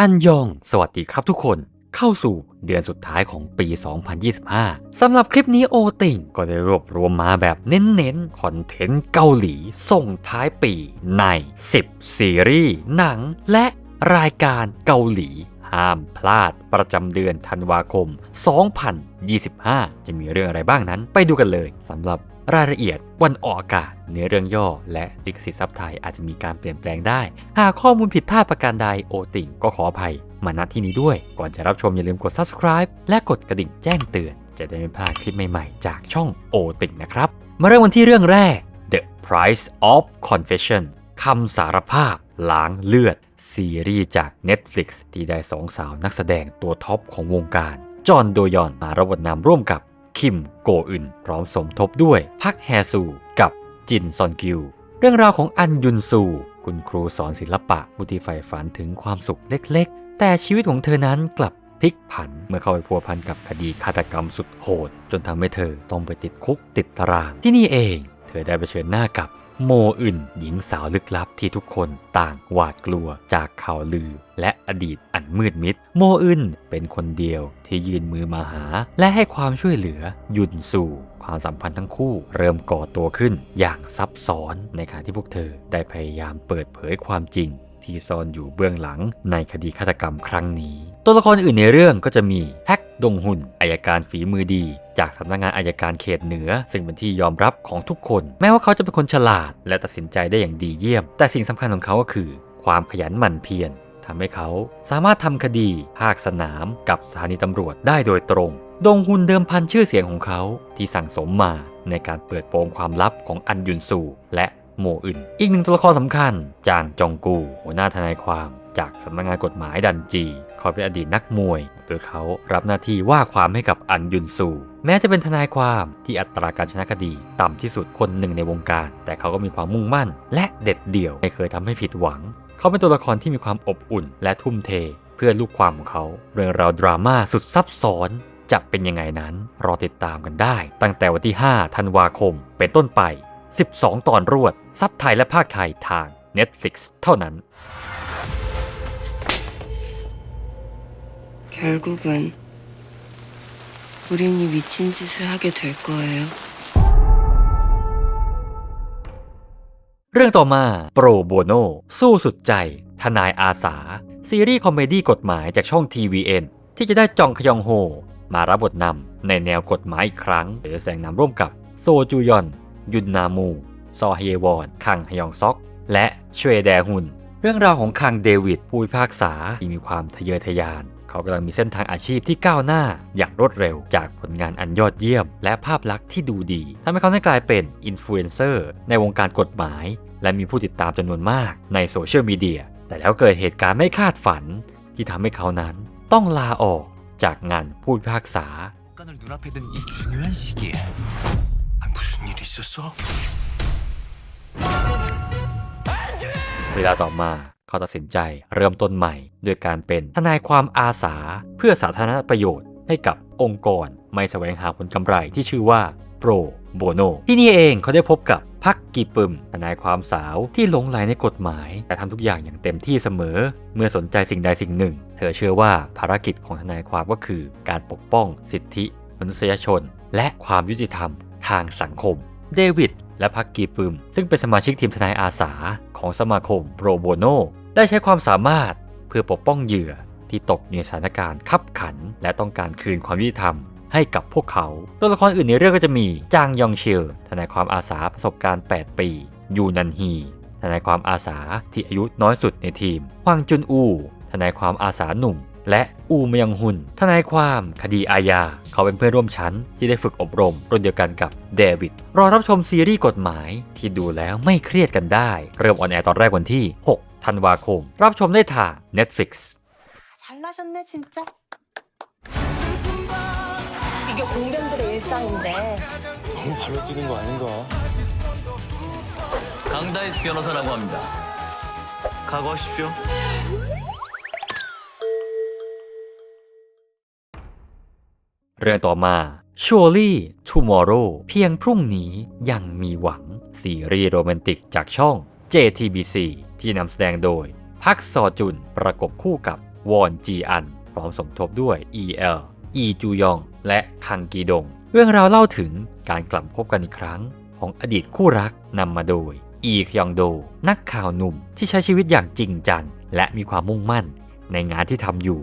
อันยอง สวัสดีครับทุกคน เข้าสู่เดือนสุดท้ายของปี 2025 สำหรับคลิปนี้โอติงก็ได้รวบรวมมาแบบเน้นๆ คอนเทนต์เกาหลี ส่งท้ายปีใน 10 ซีรีส์ หนัง และรายการเกาหลี ห้ามพลาดประจำเดือนธันวาคม 2025 จะมีเรื่องอะไรบ้างนั้นไปดูกันเลยสำหรับ รายละเอียดวันออกอากาศเนื้อเรื่องย่อ และลิขสิทธิ์ซับไทยอาจจะมีการเปลี่ยนแปลงได้ หากข้อมูลผิดพลาดประการใดโอติงก็ขออภัย มาณที่นี้ด้วย ก่อนจะรับชมอย่าลืมกด subscribe และกดกระดิ่งแจ้งเตือน จะได้ไม่พลาดคลิปใหม่ๆ จากช่องโอติงนะครับ มาเริ่มกันที่เรื่องแรก The Price of Confession คำสารภาพล้างเลือด ซีรีส์จาก Netflix ที่ได้สองสาวนักแสดงตัวท็อปของวงการ จอห์นโดยอนมารับบทนำร่วมกับ คิมโกอึนพร้อมสมทบด้วยพักแฮซูกับจินซอนกิว เรื่องราวของอันยุนซู คุณครูสอนศิลปะผู้ที่ใฝ่ฝันถึงความสุขเล็กๆ แต่ชีวิตของเธอนั้นกลับพลิกผันเมื่อเข้าไปพัวพันกับคดีฆาตกรรมสุดโหด จนทำให้เธอต้องไปติดคุกติดตารางที่นี่เอง เธอได้ไปเชิญหน้ากับ โมอึนหญิงสาวลึกลับที่ทุกคนต่างหวาดกลัวจากข่าวลือ และอดีตอันมืดมิด โมอึนเป็นคนเดียวที่ยืนมือมาหา และให้ความช่วยเหลือยุนสู่ความสัมพันธ์ทั้งคู่เริ่มก่อตัวขึ้นอย่างซับซ้อนในขณะที่พวกเธอได้พยายามเปิดเผยความจริงที่ซ่อนอยู่เบื้องหลังในคดีฆาตกรรมครั้งนี้ ตัวละครอื่นในเรื่องก็จะมีแฮก ดงหุนอายการฝีมือดี จากสำนักงานอายการเขตเหนือ ซึ่งเป็นที่ยอมรับของทุกคน แม้ว่าเขาจะเป็นคนฉลาด และตัดสินใจได้อย่างดีเยี่ยม แต่สิ่งสำคัญของเขาก็คือ ความขยันหมั่นเพียรทำให้เขาสามารถทำคดี ภาคสนามกับสถานีตำรวจได้โดยตรง ดงฮุนเดิมพันชื่อเสียงของเขาที่สั่งสมมาในการเปิดโปงความลับของอันยุนซูและโมอึน อีกหนึ่งตัวละครสำคัญ จางจองกู หัวหน้าทนายความ จากสำนักงานกฎหมายดันจี เขาเป็นอดีตนักมวย โดยเขารับหน้าที่ว่าความให้กับอันยุนซู แม้จะเป็นทนายความที่อัตราการชนะคดี ต่ำที่สุดคนหนึ่งในวงการ แต่เขาก็มีความมุ่งมั่น และเด็ดเดี่ยวไม่เคยทำให้ผิดหวัง เขาเป็นตัวละครที่มีความอบอุ่น และทุ่มเท เพื่อลูกความของเขา เรื่องราวดราม่าสุดซับซ้อนจะเป็นยังไงนั้น รอติดตามกันได้ ตั้งแต่วันที่5ธันวาคม เป็นต้นไป 12 ตอนรวด ซับไทยและภาคไทยทาง Netflix เท่านั้น 결국은 우린 이 미친 짓을 하게 될 거예요. เรื่องต่อมาโปรโบโนสู้สุดใจ ทนายอาสา ซีรีส์คอมเมดี้กฎหมายจากช่อง TVN ที่จะได้จองคยองโฮ มารับบทนำในแนวกฎหมายอีกครั้งโดยแสดงนำร่วมกับโซจูยอน ยุนนามู ซอเฮยวอน คังฮยองซอก และชเวแดฮุน เรื่องราวของคังเดวิดผู้พิพากษาที่มีความทะเยอทะยาน เขากำลังมีเส้นทางอาชีพที่ก้าวหน้าอย่างรวดเร็ว จากผลงานอันยอดเยี่ยม และภาพลักษณ์ที่ดูดีทำให้เขาได้กลายเป็นอินฟลูเอนเซอร์ในวงการกฎหมาย และมีผู้ติดตามจำนวนมากในโซเชียลมีเดียแต่แล้วเกิดเหตุการณ์ไม่คาดฝัน ที่ทำให้เขานั้นต้องลาออกจากงานผู้พิพากษา เวลาต่อมา เขาตัดสินใจเริ่มต้นใหม่ด้วยการเป็นทนายความอาสา เพื่อสาธารณประโยชน์ให้กับองค์กรไม่แสวงหาผลกำไรที่ชื่อว่าโปรโบโนที่นี่เองเขาได้พบกับพักกีปึมทนายความสาวที่หลงไหลในกฎหมาย แต่ทำทุกอย่างอย่างเต็มที่เสมอ เมื่อสนใจสิ่งใดสิ่งหนึ่ง เธอเชื่อว่าภารกิจของทนายความก็คือ การปกป้องสิทธิ มนุษยชน และความยุติธรรมทางสังคม เดวิด และพักกีปึม ซึ่งเป็นสมาชิกทีมทนายอาสาของสมาคมโปรโบโนได้ใช้ความสามารถเพื่อปกป้องเหยื่อที่ตกในสถานการณ์ขับขัน และต้องการคืนความยุติธรรมให้กับพวกเขา ตัวละครอื่นในเรื่องก็จะมี จางยองเชลทนายความอาสาประสบการณ์ 8 ปี ยูนันฮี ทนายความอาสาที่อายุน้อยสุดในทีมฮวางจุนอู ทนายความอาสาหนุ่ม และอูมยังฮุน ทนายความคดีอาญา เขาเป็นเพื่อนร่วมชั้นที่ได้ฝึกอบรมรุ่นเดียวกันกับเดวิด รอรับชมซีรีส์กฎหมายที่ดูแล้วไม่เครียดกันได้ เริ่มออนแอร์ตอนแรกวันที่ 6 ธันวาคม รับชมได้ทาง Netflix 잘나셨네 진짜. 이게 공변들의 일상인데 너무 발로 뛰는 거 아닌가? 강다희 변호사라고 합니다. 각오하십시오. เรื่องต่อมา Surely Tomorrow เพียงพรุ่งนี้ยังมีหวัง ซีรีส์โรแมนติกจากช่อง JTBC ที่นำแสดงโดย พักซอจุนประกบคู่กับวอนจีอัน พร้อมสมทบด้วย EL อีจูยอง และคังกีดง เรื่องราวเล่าถึงการกลับพบกันอีกครั้ง ของอดีตคู่รักนำมาโดย อีคยองโด นักข่าวหนุ่มที่ใช้ชีวิตอย่างจริงจังและมีความมุ่งมั่นในงานที่ทำอยู่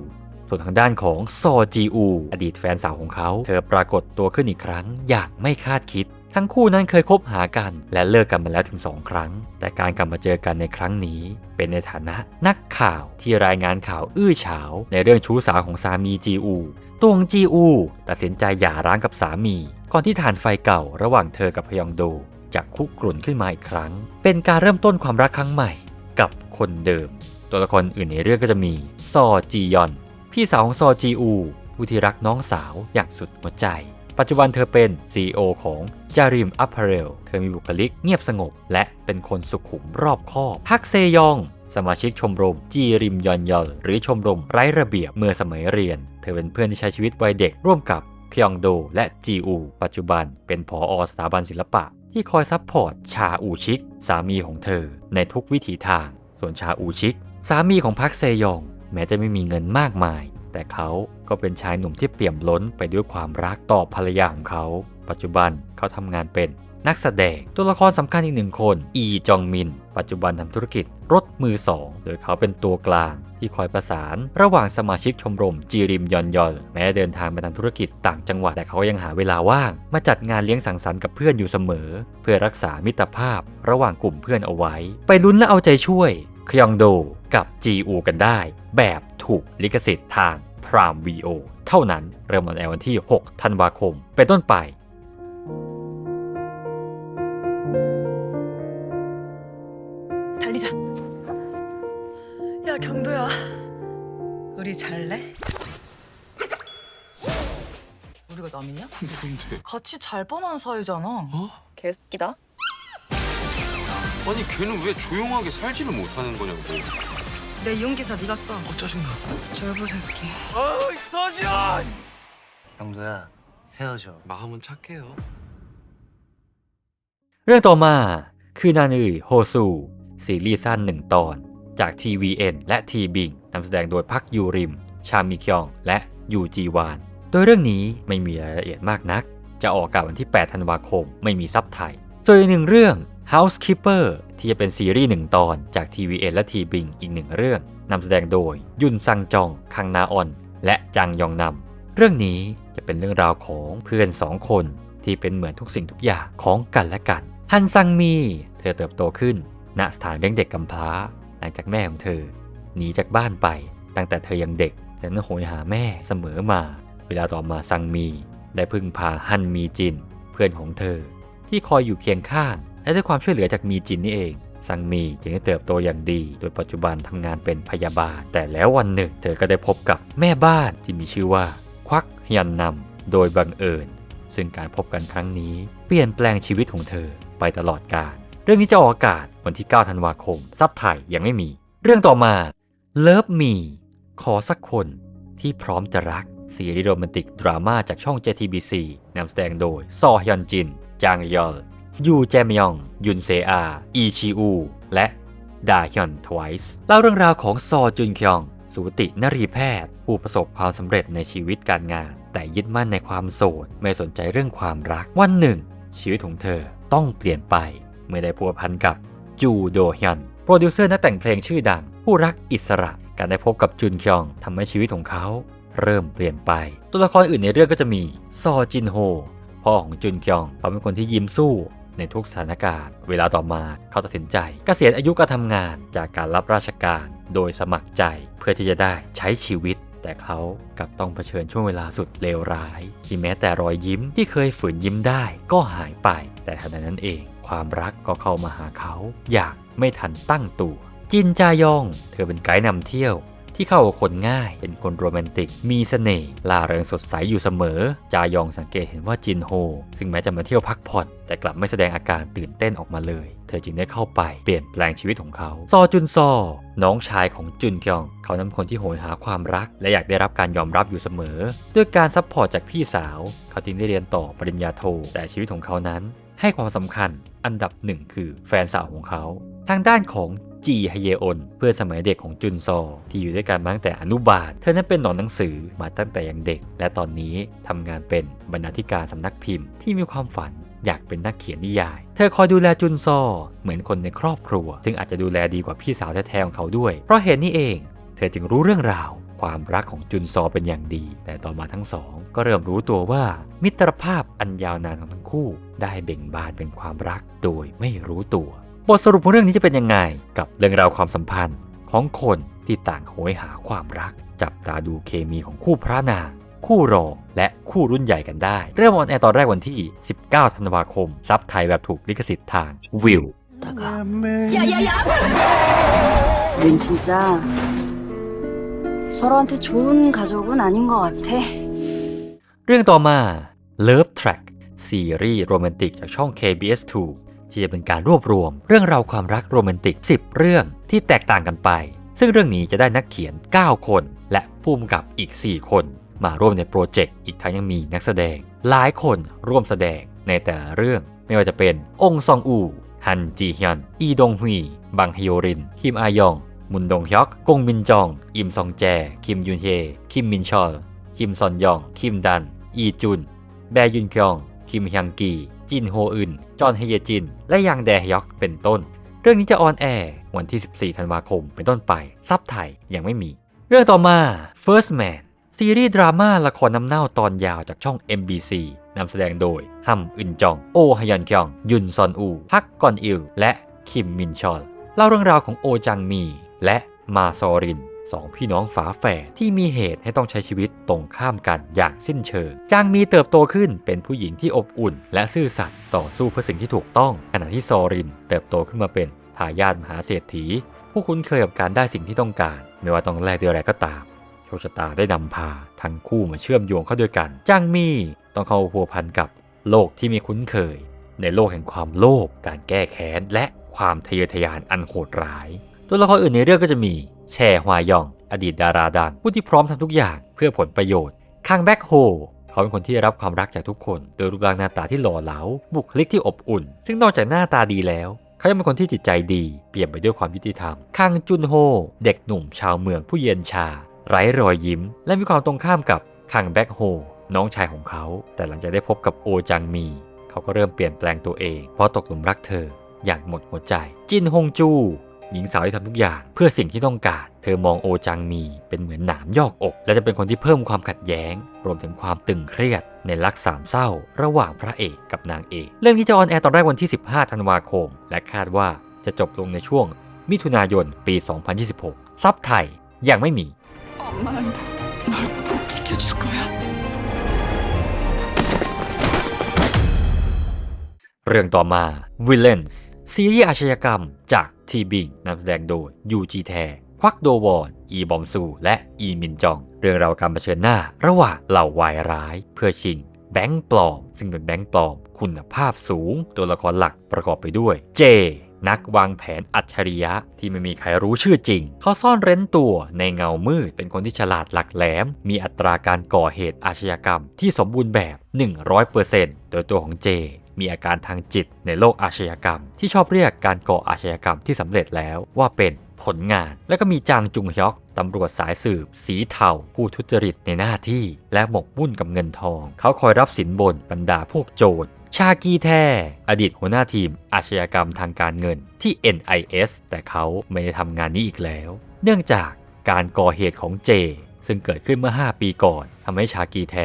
ส่วนทางด้านของซอจีอู อดีตแฟนสาวของเขา เธอปรากฏตัวขึ้นอีกครั้งอย่างไม่คาดคิดทั้งคู่นั้นเคยคบหากันและเลิกกันมาแล้วถึงสองครั้ง แต่การกลับมาเจอกันในครั้งนี้ เป็นในฐานะนักข่าวที่รายงานข่าวอื้อฉาว ในเรื่องชู้สาวของสามีจีอู ตวงจีอู ตัดสินใจหย่าร้างกับสามี ก่อนที่ฐานไฟเก่าระหว่างเธอกับพยองโดจะคุกรุ่นขึ้นมาอีกครั้ง เป็นการเริ่มต้นความรักครั้งใหม่กับคนเดิม ตัวละครอื่นในเรื่องก็จะมีซอจียอน พี่สาวของซอจีอูผู้ที่รักน้องสาวอย่างสุดหัวใจ ปัจจุบันเธอเป็น CEO ของจาริมอัพเรลเธอมีบุคลิกเงียบสงบ และเป็นคนสุขุมรอบคอบพักเซยอง สมาชิกชมรมจีริมยอนยอลหรือชมรมไร้ระเบียบเมื่อสมัยเรียน เธอเป็นเพื่อนที่ใช้ชีวิตวัยเด็กร่วมกับคยองโดและจีอูปัจจุบันเป็นผออสถาบันศิลปะ ที่คอยซัพพอร์ตชาอูชิก สามีของเธอ ในทุกวิถีทาง ส่วนชาอูชิก สามีของพักเซยอง แม้จะไม่มีเงินมากมาย แต่เขาก็เป็นชายหนุ่มที่เปี่ยมล้นไปด้วยความรักต่อภรรยาของเขา ปัจจุบันเขาทำงานเป็นนักแสดงตัวละครสำคัญอีกหนึ่งคน อีจองมิน ปัจจุบันทำธุรกิจรถมือสองโดยเขาเป็นตัวกลางที่คอยประสาน ระหว่างสมาชิกชมรมจีริมยอนยอนแม้เดินทางไปทำธุรกิจต่างจังหวัดแต่เขายังหาเวลาว่าง มาจัดงานเลี้ยงสังสรรค์กับเพื่อนอยู่เสมอ เพื่อรักษามิตรภาพ ระหว่างกลุ่มเพื่อนเอาไว้ ไปลุ้นและเอาใจช่วย คยองโด กับจีอูกันได้ แบบถูกลิขสิทธิ์ทาง Prime VO เท่านั้นเริ่มออนแอร์วันที่ 6 ธันวาคม เป็นต้นไป 달리자. 야 경도야, 우리 잘래? 우리가 남이냐? 뭔데? 같이 잘 뻔한 사이잖아. 어? 개새끼다. 아니 걔는 왜 조용하게 살지를 못하는 거냐고. 내 이용기사 네가 써. 어 짜증나. 졸부 새끼. 영도야 헤어져 마음은 착해요. เรื่องต่อมาคือนานือโฮซูซีรีส์สั้นหนึ่งตอน จาก TVN และ t b i n g นำแสดงโดยพักยูริม ชามิคยอง และยูจีวาน โดยเรื่องนี้ไม่มีรายละเอียดมากนัก จะออกอากาศวันที่ 8 ธันวาคม ไม่มีซับไทย ส่วนอีกหนึ่งเรื่อง Housekeeper ที่จะเป็นซีรีส์หนึ่งตอนจาก TVN และ t b i n g อีกหนึ่งเรื่องนำแสดงโดย ยุนซังจอง คังนาออน และจังยองนำเรื่องนี้จะเป็นเรื่องราวของเพื่อนสองคนที่เป็นเหมือนทุกสิ่งทุกอย่างของกันและกัน ฮันซังมี เธอเติบโตขึ้น ณสถานเลี้ยงเด็กกำพร้า หลังจากแม่ของเธอ หนีจากบ้านไป ตั้งแต่เธอยังเด็กแต่นั้นโหยหาแม่เสมอมา เวลาต่อมาซังมี ได้พึ่งพาฮันมีจิน เพื่อนของเธอ ที่คอยอยู่เคียงข้าง และด้วยความช่วยเหลือจากมีจินนี่เอง ซังมีจึงได้เติบโตอย่างดี โดยปัจจุบันทำงานเป็นพยาบาล แต่แล้ววันหนึ่ง เธอก็ได้พบกับแม่บ้านที่มีชื่อว่า ควักฮยันนำโดยบังเอิญ ซึ่งการพบกันครั้งนี้ เปลี่ยนแปลงชีวิตของเธอไปตลอดกาล เรื่องนี้จะออกอากาศวันที่ 9 ธันวาคม ซับไทยยังไม่มี เรื่องต่อมา Love Me ขอสักคนที่พร้อมจะรักซีรีส์โรแมนติกดราม่าจากช่อง JTBC นำแสดงโดยซอฮยอนจิน จางยอล ยูแจมยอง ยุนเซอา อีชิอู และดาฮยอนทวายส์เล่าเรื่องราวของซอจุนคยอง สูตินรีแพทย์ ผู้ประสบความสำเร็จในชีวิตการงาน แต่ยึดมั่นในความโสด ไม่สนใจเรื่องความรัก วันหนึ่ง ชีวิตของเธอต้องเปลี่ยนไป เมื่อได้พัวพันกับจูโดฮยอน โปรดิวเซอร์นักแต่งเพลงชื่อดัง ผู้รักอิสระ การได้พบกับจุนคยองทำให้ชีวิตของเขา เริ่มเปลี่ยนไป ตัวละครอื่นในเรื่องก็จะมีซอจินโฮพ่อของจุนคยองเขาเป็นคนที่ยิ้มสู้ ในทุกสถานการณ์ เวลาต่อมาเขาตัดสินใจเกษียณอายุการทำงานจากการรับราชการโดยสมัครใจเพื่อที่จะได้ใช้ชีวิต แต่เขากลับต้องเผชิญช่วงเวลาสุดเลวร้าย ที่แม้แต่รอยยิ้มที่เคยฝืนยิ้มได้ก็หายไป แต่ขณะนั้นเอง ความรักก็เข้ามาหาเขา อย่างไม่ทันตั้งตัว จินจายอง เธอเป็นไกด์นำเที่ยว ที่เข้ากับคนง่าย เป็นคนโรแมนติก มีเสน่ห์ล่าเริงสดใสอยู่เสมอ จายองสังเกตเห็นว่าจินโฮ ซึ่งแม้จะมาเที่ยวพักผ่อน แต่กลับไม่แสดงอาการตื่นเต้นออกมาเลย เธอจึงได้เข้าไปเปลี่ยนแปลงชีวิตของเขา ซอจุนซอ น้องชายของจุนคยองเขานั้นเป็นคนที่โหยหาความรัก และอยากได้รับการยอมรับอยู่เสมอ ด้วยการซัพพอร์ตจากพี่สาว เขาจึงได้เรียนต่อปริญญาโท แต่ชีวิตของเขานั้น ให้ความสำคัญอันดับหนึ่งคือแฟนสาวของเขา ทางด้านของ จีฮเยอนเพื่อนสมัยเด็กของจุนซอ ที่อยู่ด้วยกันมาตั้งแต่อนุบาล เธอนั้นเป็นหนอนหนังสือมาตั้งแต่ยังเด็ก และตอนนี้ทำงานเป็นบรรณาธิการสำนักพิมพ์ที่มีความฝันอยากเป็นนักเขียนนิยาย เธอคอยดูแลจุนซอ เหมือนคนในครอบครัว ซึ่งอาจจะดูแลดีกว่าพี่สาวแท้ๆของเขาด้วย เพราะเหตุนี้เอง เธอจึงรู้เรื่องราว ความรักของจุนซอเป็นอย่างดี แต่ต่อมาทั้งสอง ก็เริ่มรู้ตัวว่า มิตรภาพอันยาวนานของทั้งคู่ ได้เบ่งบานเป็นความรักโดยไม่รู้ตัว บทสรุปของเรื่องนี้จะเป็นยังไง กับเรื่องราวความสัมพันธ์ ของคนที่ต่างโหยหาความรัก จับตาดูเคมีของคู่พระนาง คู่รองและคู่รุ่นใหญ่กันได้ เริ่มออนแอร์ตอนแรกวันที่ 19 ธันวาคม ซับไทยแบบถูกลิขสิทธิ์ทางวิว 다가 야야야! 넌 진짜 서로한테 좋은 가족은 아닌 것 같아. เรื่องต่อมา Love Track ซีรีส์โรแมนติกจากช่อง KBS2 ที่จะเป็นการรวบรวม เรื่องราวความรักโรแมนติก 10 เรื่องที่แตกต่างกันไป ซึ่งเรื่องนี้จะได้นักเขียน 9 คน และผู้กำกับอีก 4 คน มาร่วมในโปรเจกต์อีกทั้งยังมีนักแสดง หลายคนร่วมแสดงในแต่ละเรื่อง ไม่ว่าจะเป็นองซองอู ฮันจีฮยอน อีดงฮุย บังฮโยริน คิมอายอง มุนดงฮยอก กงมินจอง อิมซองแจ คิมยุนเฮ คิมมินชอล คิมซอนยอง คิมดัน อีจุน แบยุนคยอง คิมฮยังกี จินโฮอึน จอนเฮเยจิน และยังแดฮยอกเป็นต้น เรื่องนี้จะออนแอร์วันที่ 14 ธันวาคมเป็นต้นไป ซับไทยยังไม่มี เรื่องต่อมา First Man ซีรีส์ดราม่าละครน้ำเน่าตอนยาวจากช่อง MBC นำแสดงโดยฮัมอึนจอง โอฮยันคยองยุนซอนอู พักกอนอิล และคิมมินชอล เล่าเรื่องราวของโอจังมี และมาซอริน สองพี่น้องฝาแฝดที่มีเหตุให้ต้องใช้ชีวิตตรงข้ามกันอย่างสิ้นเชิง จางมีเติบโตขึ้นเป็นผู้หญิงที่อบอุ่น และซื่อสัตย์ต่อสู้เพื่อสิ่งที่ถูกต้อง ขณะที่ซอริน เติบโตขึ้นมาเป็นทายาทมหาเศรษฐี ผู้คุ้นเคยกับการได้สิ่งที่ต้องการ ไม่ว่าต้องแลกด้วยอะไรก็ตาม โชคชะตาได้นำพา ทั้งคู่มาเชื่อมโยงเข้าด้วยกัน จางมีต้องเข้าพัวพันกับโลกที่ไมีคุ้นเคย ในโลกแห่งความโลภการแก้แค้นและความทะเยอทะยานอันโหดร้าย ตัวละครอื่นในเรื่องก็จะมี แชฮวายอง อดีตดาราดัง ผู้ที่พร้อมทำทุกอย่างเพื่อผลประโยชน์คังแบ็กโฮเขาเป็นคนที่ได้รับความรักจากทุกคน โดยรูปร่างหน้าตาที่หล่อเหลา บุคลิกที่อบอุ่น ซึ่งนอกจากหน้าตาดีแล้วเขายังเป็นคนที่จิตใจดี เปี่ยมไปด้วยความยุติธรรม คังจุนโฮ เด็กหนุ่มชาวเมืองผู้เย็นชา ไร้รอยยิ้ม และมีความตรงข้ามกับคังแบ็กโฮ น้องชายของเขา แต่หลังจากได้พบกับโอจังมี เขาก็เริ่มเปลี่ยนแปลงตัวเอง เพราะตกหลุมรักเธออย่างหมดหัวใจ จินฮงจู หญิงสาวที่ทำทุกอย่างเพื่อสิ่งที่ต้องการ เธอมองโอจังมีเป็นเหมือนหนามยอกอก และจะเป็นคนที่เพิ่มความขัดแย้ง รวมถึงความตึงเครียด ในรักสามเศร้า ระหว่างพระเอกกับนางเอก เรื่องที่จะออนแอร์ตอนแรกวันที่ 15 ธันวาคม และคาดว่าจะจบลงในช่วง มิถุนายนปี 2026 ซับไทยยังไม่มีเรื่องต่อมา Villains ซีรีส์อาชญากรรมจาก ทีบิงนำแสดงโดยยูจีแทควักโดวอน อีบอมซู และอีมินจอง เรื่องราวการเผชิญหน้า ระหว่างเหล่าวายร้าย เพื่อชิง แบงค์ปลอม ซึ่งเป็นแบงค์ปลอม คุณภาพสูง ตัวละครหลักประกอบไปด้วย เจนักวางแผนอัจฉริยะที่ไม่มีใครรู้ชื่อจริง เขาซ่อนเร้นตัวในเงามืด เป็นคนที่ฉลาดหลักแหลม มีอัตราการก่อเหตุอาชญากรรมที่สมบูรณ์แบบ 100%โดยตัวของเจ มีอาการทางจิตในโลกอาชญากรรม ที่ชอบเรียกการก่ออาชญากรรมที่สำเร็จแล้วว่าเป็นผลงาน และก็มีจางจุงฮยอกตำรวจสายสืบ สีเทาผู้ทุจริตในหน้าที่ และหมกมุ่นกับเงินทอง เขาคอยรับสินบนบรรดาพวกโจรชากีแท้อดีตหัวหน้าทีมอาชญากรรมทางการเงินที่ NIS แต่เขาไม่ได้ทำงานนี้อีกแล้ว เนื่องจากการก่อเหตุของเจ ซึ่งเกิดขึ้นเมื่อ 5 ปีก่อนทำให้ชากีแท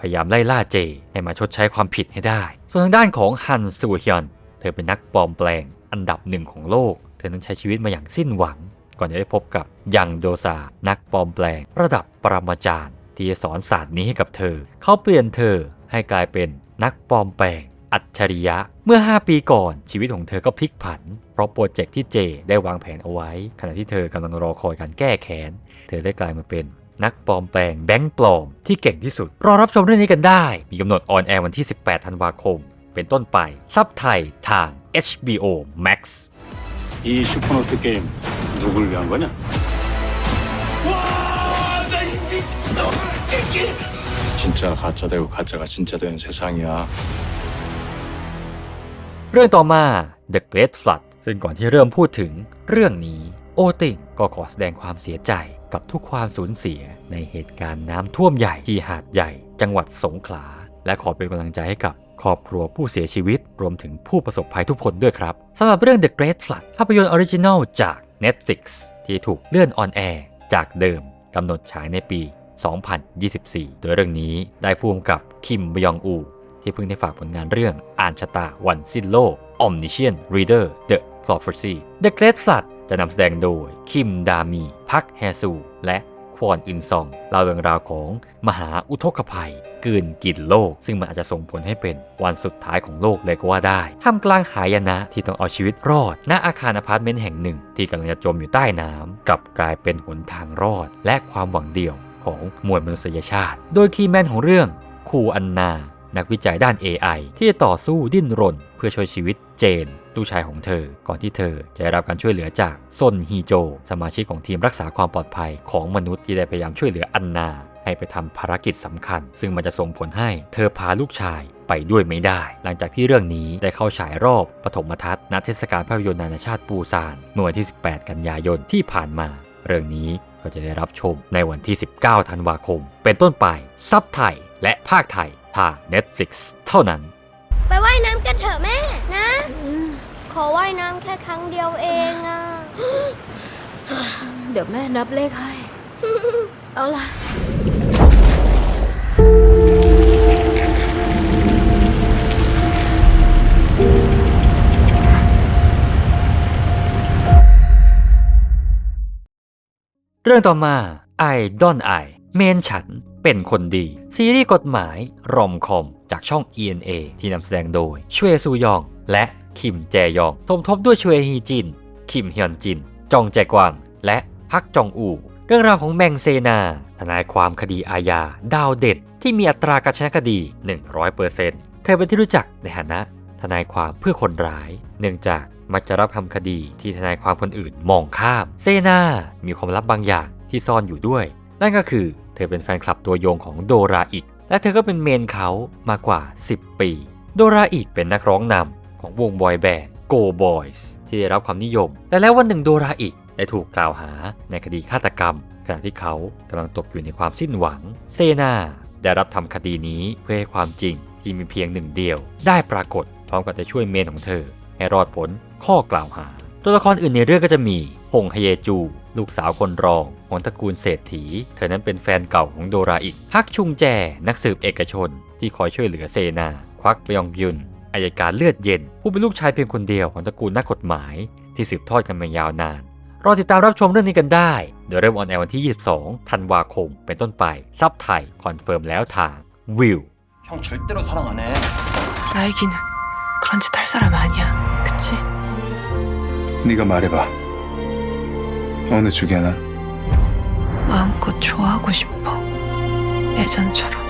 พยายามไล่ล่าเจ ให้มาชดใช้ความผิดให้ได้ ส่วนทางด้านของฮันซูฮยอน เธอเป็นนักปลอมแปลงอันดับหนึ่งของโลก เธอต้องใช้ชีวิตมาอย่างสิ้นหวัง ก่อนจะได้พบกับยังโดซา นักปลอมแปลง ระดับปรมาจารย์ ที่จะสอนศาสตร์นี้ให้กับเธอ เขาเปลี่ยนเธอให้กลายเป็นนักปลอมแปลง อัจฉริยะ เมื่อ 5 ปีก่อนชีวิตของเธอก็พลิกผัน เพราะโปรเจกต์ที่เจได้วางแผนเอาไว้ ขณะที่เธอกำลังรอคอยการแก้แค้น เธอได้กลายมาเป็น นักปลอมแปลงแบงค์ปลอมที่เก่งที่สุด รอรับชมเรื่องนี้กันได้ มีกำหนดออนแอร์วันที่ 18 ธันวาคม เป็นต้นไป ซับไทยทาง HBO Max 이 슈퍼노트 게임 누굴 위한 거냐? 진짜 가짜 되고 가짜가 진짜 되는 세상이야. เรื่องต่อมา The Great Flood ซึ่งก่อนที่เริ่มพูดถึงเรื่องนี้โอติงก็ขอแสดงความเสียใจ กับทุกความสูญเสียในเหตุการณ์น้ำท่วมใหญ่ที่หาดใหญ่ จังหวัดสงขลา และขอเป็นกำลังใจให้กับครอบครัวผู้เสียชีวิต รวมถึงผู้ประสบภัยทุกคนด้วยครับสำหรับเรื่อง The Great Flood ภาพยนตร์ออริจินัลจาก Netflix ที่ถูกเลื่อนออนแอร์จากเดิมกำหนดฉายในปี 2024 โดยเรื่องนี้ได้พูมกับคิมบยองอู ที่เพิ่งได้ฝากผลงานเรื่องอ่านชะตาวันสิ้นโลก Omniscient Reader The Prophecy The Great Flood จะนำแสดงโดยคิมดามี พักแฮซู และควอนอึนซองเล่าเรื่องราวของมหาอุทกภัยกืนกินโลก ซึ่งมันอาจจะส่งผลให้เป็นวันสุดท้ายของโลกเลยก็ว่าได้ท่ามกลางหายนะที่ต้องเอาชีวิตรอด ณอาคารอพาร์ตเมนต์แห่งหนึ่ง ที่กำลังจะจมอยู่ใต้น้ำกลับกลายเป็นหนทางรอด และความหวังเดียวของมวลมนุษยชาติ โดยคีย์แมนของเรื่องคูอันนา นักวิจัยด้าน AI ที่จะต่อสู้ดิ้นรน เพื่อช่วยชีวิตเจน ลูกชายของเธอ ก่อนที่เธอจะได้รับการช่วยเหลือจากซนฮีโจ สมาชิกของทีมรักษาความปลอดภัยของมนุษย์ที่ได้พยายามช่วยเหลืออันนา ให้ไปทำภารกิจสำคัญ ซึ่งมันจะส่งผลให้เธอพาลูกชายไปด้วยไม่ได้ หลังจากที่เรื่องนี้ได้เข้าฉายรอบปฐมทัศน์ณเทศกาลภาพยนตร์นานาชาติปูซานเมื่อวันที่ 18 กันยายนที่ผ่านมา เรื่องนี้ก็จะได้รับชมในวันที่ 19 ธันวาคม เป็นต้นไปซับไทยและภาคไทย ทาง Netflix เท่านั้น ไปว่ายน้ำกันเถอะแม่ นะ ขอว่ายน้ำแค่ครั้งเดียวเองอะเดี๋ยวแม่นับเลขให้ เอาล่ะ เรื่องต่อมา I Don't I เมนฉันเป็นคนดี ซีรีส์กฎหมายรอมคอมจากช่อง ENA ที่นำแสดงโดยชเวซูยอง และคิมแจยองสมทบด้วยชเวฮีจิน คิมฮยอนจิน จองแจกวาง และพักจองอู เรื่องราวของแมงเซนา ทนายความคดีอาญา ดาวเด็ด ที่มีอัตราการชนะคดี 100%เธอเป็นที่รู้จักในฐานะ ทนายความเพื่อคนร้าย เนื่องจากมักจะรับทำคดีที่ทนายความคนอื่นมองข้าม เซนา มีความลับบางอย่างที่ซ่อนอยู่ด้วย นั่นก็คือ เธอเป็นแฟนคลับตัวยงของโดราอิก และเธอก็เป็นเมนเขามากว่า 10 ปี โดราอิกเป็นนักร้องนำของวงบอยแบนด์ Go Boys ที่ได้รับความนิยม แต่แล้ววันหนึ่งโดราอิกได้ถูกกล่าวหาในคดีฆาตกรรม ขณะที่เขากำลังตกอยู่ในความสิ้นหวัง เซนาได้รับทำคดีนี้เพื่อให้ความจริงที่มีเพียงหนึ่งเดียว ได้ปรากฏพร้อมกับจะช่วยเมนของเธอ ให้รอดพ้นข้อกล่าวหา ตัวละครอื่นในเรื่องก็จะมี ฮงฮเยจู ลูกสาวคนรองของตระกูลเศรษฐี เธอนั้นเป็นแฟนเก่าของโดราอิกพักชุงแจ นักสืบเอกชน ที่คอยช่วยเหลือเซนา ควักบยองยุนอายการเลือดเย็น ผู้เป็นลูกชายเพียงคนเดียวของตระกูลนักกฎหมาย ที่สืบทอดกันมายาวนาน รอติดตามรับชมเรื่องนี้กันได้ โดยเริ่มออนแอร์วันที่ 22 ธันวาคม เป็นต้นไป ซับไทยคอนเฟิร์มแล้วทางวิว 형 절대로 사랑 안 해. 라이기는 그런 짓 할 사람 아니야. 그치? 네가 말해봐. 어느 쪽이야 난? 마음껏 좋아하고 싶어. 예전처럼.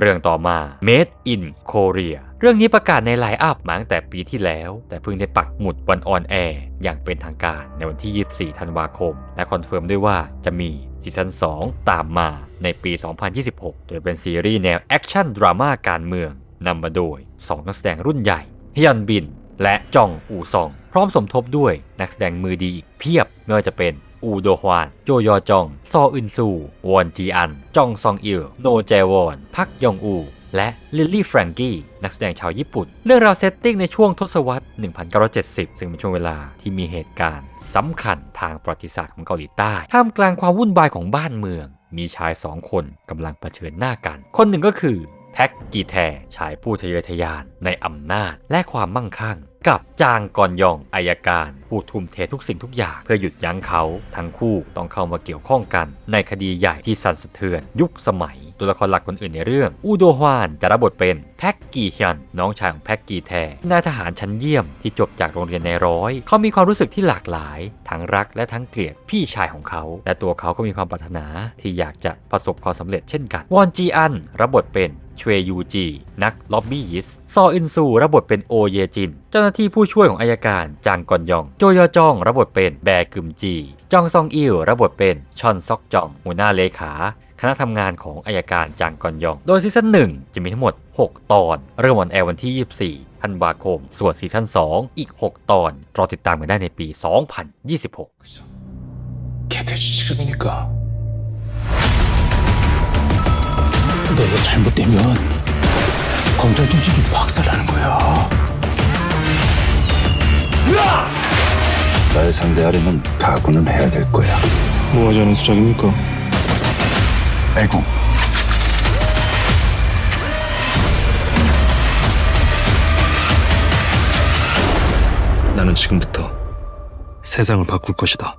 เรื่องต่อมา Made in Korea เรื่องนี้ประกาศในไลน์อัพมาตั้งแต่ปีที่แล้ว แต่เพิ่งได้ปักหมุดวันออนแอร์อย่างเป็นทางการในวันที่ 24 ธันวาคม และคอนเฟิร์มด้วยว่าจะมีซีซั่น2 ตามมาในปี 2026 โดยเป็นซีรีส์แนวแอคชั่นดราม่าการเมืองนำมาโดย 2 นักแสดงรุ่นใหญ่ฮยันบิน และจองอูซอง พร้อมสมทบด้วยนักแสดงมือดีอีกเพียบไม่ว่าจะเป็นอูโดฮวาน โจยอจอง ซออึนซู วอนจีอัน จองซองอิล โนแจวอน พักยองอู และลิลลี่แฟรงกี้ นักแสดงชาวญี่ปุ่น เรื่องราวเซตติ้งในช่วงทศวรรษ 1970 ซึ่งเป็นช่วงเวลาที่มีเหตุการณ์สำคัญทางประวัติศาสตร์ของเกาหลีใต้ ท่ามกลางความวุ่นวายของบ้านเมือง มีชายสองคนกำลังเผชิญหน้ากัน คนหนึ่งก็คือ แพ็กกีแทชายผู้ทะเยอทะยานในอำนาจและความมั่งคั่ง กับจางกอนยองอายการ ผู้ทุ่มเททุกสิ่งทุกอย่างเพื่อหยุดยั้งเขา ทั้งคู่ต้องเข้ามาเกี่ยวข้องกัน ในคดีใหญ่ที่สั่นสะเทือน ยุคสมัย ตัวละครหลักคนอื่นในเรื่อง อูโดฮวานจะรับบทเป็นแพ็กกีฮยันน้องชายของแพ็กกีแทนายทหารชั้นเยี่ยมที่จบจากโรงเรียนในร้อย เขามีความรู้สึกที่หลากหลาย ทั้งรักและทั้งเกลียดพี่ชายของเขา และตัวเขาก็มีความปรารถนาที่อยากจะประสบความสำเร็จเช่นกันวอนจีอันรับบทเป็น ชเวยูจี นักล็อบบี้ยิส ซออึนซูรับบทเป็นโอเยจิน เจ้าหน้าที่ผู้ช่วยของอายการจางกอนยอง โจยอจองรับบทเป็นแบกึมจี จองซองอิลรับบทเป็นชอนซอกจอง หัวหน้าเลขาคณะทำงานของอายการจางกอนยอง โดยซีซั่นหนึ่งจะมีทั้งหมด 6 ตอน เริ่มออนแอร์วันที่ 24 ธันวาคม ส่วนซีซั่น2 อีก 6 ตอน รอติดตามกันได้ในปี 2026 걔 돼지 지름이니까 너가 잘못되면 검찰 조직이 박살나는 거야 날 상대하려면 각오는 해야 될 거야 뭐 하자는 수작입니까? 애국 나는 지금부터 세상을 바꿀 것이다.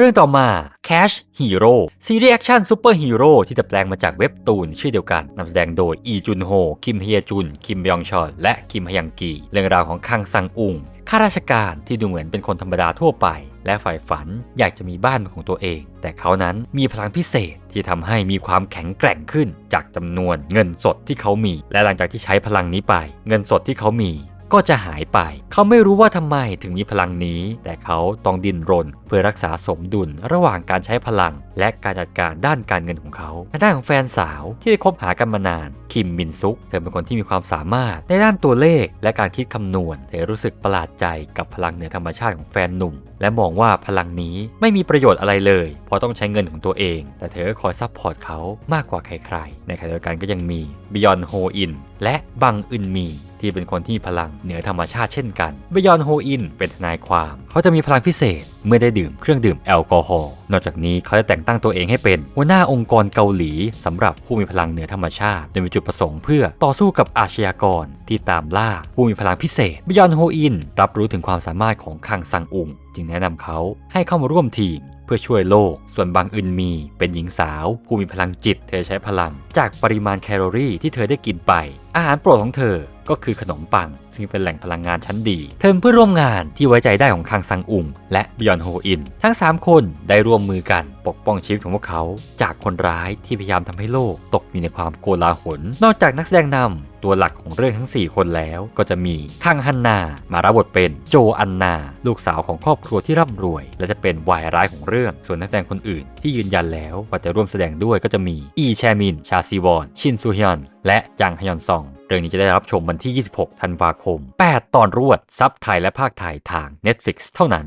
เรื่องต่อมา Cash Hero ซีรีส์แอคชั่นซูเปอร์ฮีโร่ที่จะแปลงมาจากเว็บตูนชื่อเดียวกันนำแสดงโดยอีจุนโฮ คิมเฮียจุน คิมบยองชอลและคิมฮยังกี เรื่องราวของคังซังอุงข้าราชการที่ดูเหมือนเป็นคนธรรมดาทั่วไป และฝ่ายฝันอยากจะมีบ้านเป็นของตัวเอง แต่เขานั้นมีพลังพิเศษที่ทำให้มีความแข็งแกร่งขึ้น จากจำนวนเงินสดที่เขามี และหลังจากที่ใช้พลังนี้ไป เงินสดที่เขามี ก็จะหายไป เขาไม่รู้ว่าทำไมถึงมีพลังนี้ แต่เขาต้องดิ้นรน เพื่อรักษาสมดุลระหว่างการใช้พลัง และการจัดการด้านการเงินของเขาทางด้านของแฟนสาวที่ได้คบหากันมานาน คิมมินซุก เธอเป็นคนที่มีความสามารถในด้านตัวเลขและการคิดคำนวณ เธอรู้สึกประหลาดใจกับพลังเหนือธรรมชาติของแฟนหนุ่ม และมองว่าพลังนี้ไม่มีประโยชน์อะไรเลย เพราะต้องใช้เงินของตัวเอง แต่เธอก็คอยซัพพอร์ตเขามากกว่าใครๆ ในขณะเดียวกันก็ยังมีบิยอนโฮอินและบังอึนมี ที่เป็นคนที่มีพลังเหนือธรรมชาติเช่นกันบยอนโฮอินเป็นทนายความ เขาจะมีพลังพิเศษเมื่อได้ดื่มเครื่องดื่มแอลกอฮอล์นอกจากนี้เขาจะแต่งตั้งตัวเองให้เป็นหัวหน้าองค์กรเกาหลีสำหรับผู้มีพลังเหนือธรรมชาติโดยมีจุดประสงค์เพื่อต่อสู้กับอาชญากรที่ตามล่าผู้มีพลังพิเศษบยอนโฮอินรับรู้ถึงความสามารถของคังซังอุงจึงแนะนำเขาให้เข้ามาร่วมทีมเพื่อช่วยโลก ส่วนบางอึนมี เป็นหญิงสาว ผู้มีพลังจิต เธอใช้พลัง จากปริมาณแคลอรี่ที่เธอได้กินไป อาหารโปรดของเธอก็คือขนมปัง ซึ่งเป็นแหล่งพลังงานชั้นดี เธอเป็นเพื่อร่วมงานที่ไว้ใจได้ของคังซังอุงและบยอนโฮอิน ทั้ง 3 คนได้ร่วมมือกันปกป้องชีวิตของพวกเขา จากคนร้ายที่พยายามทำให้โลกตกอยู่ในความโกลาหล นอกจากนักแสดงนำตัวหลักของเรื่องทั้ง 4 คนแล้ว ก็จะมีคังฮันนา มารับบทเป็นโจอันนา ลูกสาวของครอบครัวที่ร่ำรวย และจะเป็นวายร้ายของเรื่อง ส่วนนักแสดงคนอื่นที่ยืนยันแล้วว่าจะร่วมแสดงด้วยก็จะมีอีแชมิน ชาซีวอน ชินซูฮยอน และจังฮยอนซอง เรื่องนี้จะได้รับชมวันที่ 26 ธันวาคม 8 ตอนรวด ซับไทยและภาคไทยทาง Netflix เท่านั้น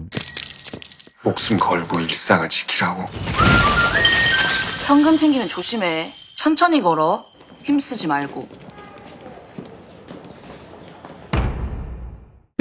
목숨 걸고 일상을 지키라고. 현금 챙기면 조심해. 천천히 걸어. 힘쓰지 말고.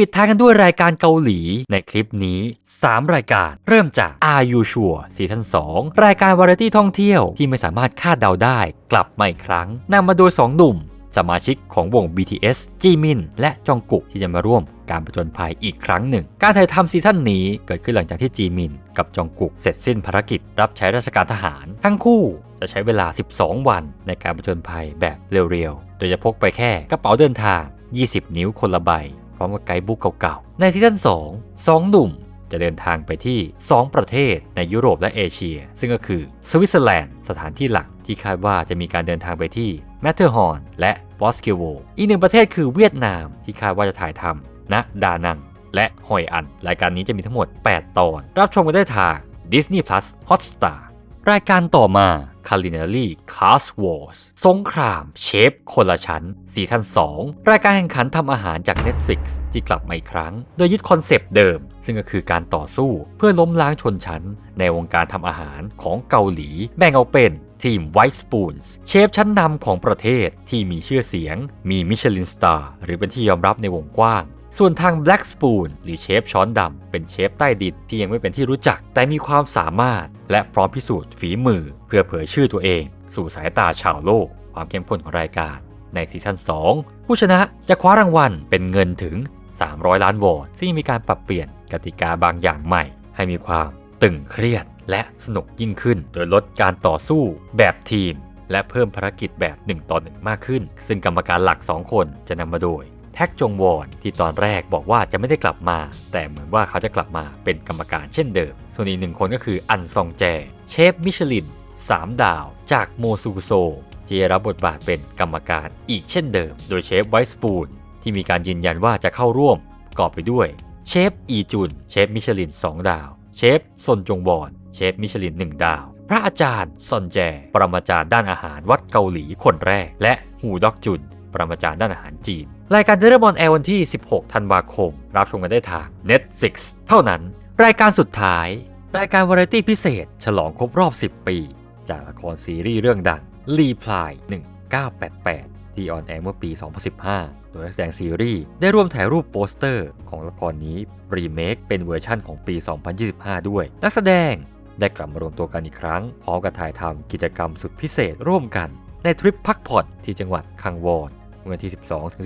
ปิดท้ายกันด้วยรายการเกาหลีในคลิปนี้ 3 รายการเริ่มจาก Are You Sure ซีซั่น2 รายการวาไรตี้ท่องเที่ยวที่ไม่สามารถคาดเดาได้ กลับมาอีกครั้งนำมาโดย2หนุ่ม สมาชิกของวง BTS จีมิน และจองกุกที่จะมาร่วมการผจญภัยอีกครั้งหนึ่ง การถ่ายทำซีซั่นนี้เกิดขึ้นหลังจากที่จีมิน กับจองกุกเสร็จสิ้นภารกิจ รับใช้ราชการทหาร ทั้งคู่จะใช้เวลา 12 วันในการผจญภัยแบบเรียวๆ โดยจะพกไปแค่กระเป๋าเดินทาง 20 นิ้วคนละใบ พร้อมกับไกด์บุ๊กเก่าๆ ในซีซั่าน2 2 หนุ่มจะเดินทางไปที่ 2 ประเทศในยุโรปและเอเชีย ซึ่งก็คือสวิตเซอร์แลนด์สถานที่หลักที่คาดว่าจะมีการเดินทางไปที่แมทเทอร์ฮอร์นและบอสเกโวอีกหนึ่งประเทศคือเวียดนามที่คาดว่าจะถ่ายทำณดานัง และฮอยอัน รายการนี้จะมีทั้งหมด 8 ตอน รับชมกันได้ทาง Disney Plus Hotstar รายการต่อมา Culinary Class Wars สงครามเชฟคนละชั้นซีซั่น2 รายการแข่งขันทำอาหารจาก Netflix ที่กลับมาอีกครั้ง โดยยึดคอนเซปต์เดิม ซึ่งก็คือการต่อสู้เพื่อล้มล้างชนชั้น ในวงการทำอาหารของเกาหลี แบ่งเอาเป็นทีม White Spoons เชฟชั้นนำของประเทศที่มีชื่อเสียง มีมิชลินสตาร์หรือเป็นที่ยอมรับในวงกว้าง ส่วนทาง Black Spoon หรือเชฟช้อนดำเป็นเชฟใต้ดินที่ยังไม่เป็นที่รู้จัก แต่มีความสามารถ และพร้อมพิสูจน์ฝีมือ เพื่อเผยชื่อตัวเอง สู่สายตาชาวโลก ความเข้มข้นของรายการ ในซีซั่น2 ผู้ชนะจะคว้ารางวัลเป็นเงินถึง 300 ล้านวอนซึ่งมีการปรับเปลี่ยนกติกาบางอย่างใหม่ ให้มีความตึงเครียดและสนุกยิ่งขึ้น โดยลดการต่อสู้แบบทีม และเพิ่มภารกิจแบบ1ต่อ1มากขึ้น ซึ่งกรรมการหลัก 2 คนจะนำมาโดย แท็กจงวอนที่ตอนแรกบอกว่าจะไม่ได้กลับมา แต่เหมือนว่าเขาจะกลับมาเป็นกรรมการเช่นเดิม ส่วนอีกหนึ่งคนก็คืออันซองแจ เชฟมิชลิน 3 ดาว จากโมซูโซที่รับบทบาทเป็นกรรมการอีกเช่นเดิม โดยเชฟไวส์ปูนที่มีการยืนยันว่าจะเข้าร่วมประกอบไปด้วยเชฟอีจุน เชฟมิชลิน 2 ดาว เชฟซนจงวอน เชฟมิชลิน 1 ดาว พระอาจารย์ซอนแจ ปรมาจารย์ด้านอาหารวัดเกาหลีคนแรก และฮูด็อกจุน ปรมาจารย์ด้านอาหารจีน รายการจะเริ่มออนแอร์วันที่ 16 ธันวาคม รับชมกันได้ทาง Netflix เท่านั้น รายการสุดท้าย รายการวาไรตี้พิเศษ ฉลองครบรอบ 10 ปี จากละครซีรีส์เรื่องดังรีพลาย1988 ที่ออนแอร์เมื่อปี 2015 โดยนักแสดงซีรีส์ได้ร่วมถ่ายรูปโปสเตอร์ของละครนี้รีเมคเป็นเวอร์ชั่นของปี 2025 ด้วย นักแสดงได้กลับมารวมตัวกันอีกครั้งพร้อมกับถ่ายทำกิจกรรมสุดพิเศษร่วมกัน ในทริปพักผ่อนที่จังหวัดคังวอน เมื่อวันที่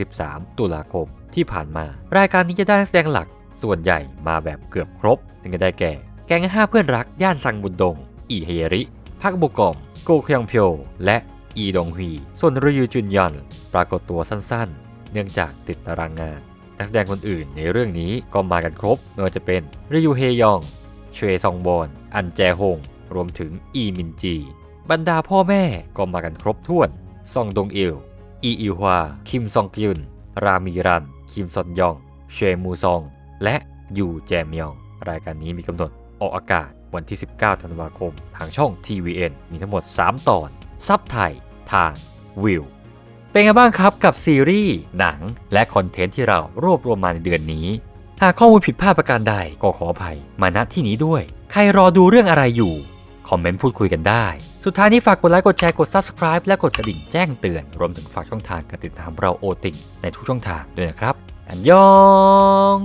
12-13 ตุลาคมที่ผ่านมา รายการนี้จะได้แสดงหลักส่วนใหญ่มาแบบเกือบครบถึงจะได้แก่ แก๊งห้าเพื่อนรัก ย่านซังบุนดง อีเฮยริ พักโบกอม โกคยงเพียว และอีดงฮี ส่วนรยูจุนยอนปรากฏตัวสั้นๆ เนื่องจากติดตารางงาน นักแสดงคนอื่นในเรื่องนี้ก็มากันครบไม่ว่าจะเป็นรยูเฮยอง เชวซองบอน อันแจฮง รวมถึงอีมินจี บรรดาพ่อแม่ก็มากันครบถ้วน ซองดงอิล อีอิวฮวา คิมซองกยุน รามีรัน คิมซอนยอง เชมูซอง และยูแจมยอง รายการนี้มีกำหนดออกอากาศวันที่ 19 ธันวาคม ทางช่อง TVN มีทั้งหมด 3 ตอน ซับไทย ทางวิว เป็นไงบ้างครับกับซีรีส์ หนัง และคอนเทนต์ที่เรารวบรวมมาในเดือนนี้ หากข้อมูลผิดพลาดประการใดก็ขออภัยมาณที่นี้ด้วย ใครรอดูเรื่องอะไรอยู่ คอมเมนต์พูดคุยกันได้ สุดท้ายนี้ฝากกดไลค์ กดแชร์ กด Subscribe และกดกระดิ่งแจ้งเตือน รวมถึงฝากช่องทางการติดตามเราโอติงในทุกช่องทางด้วยนะครับ อันยอง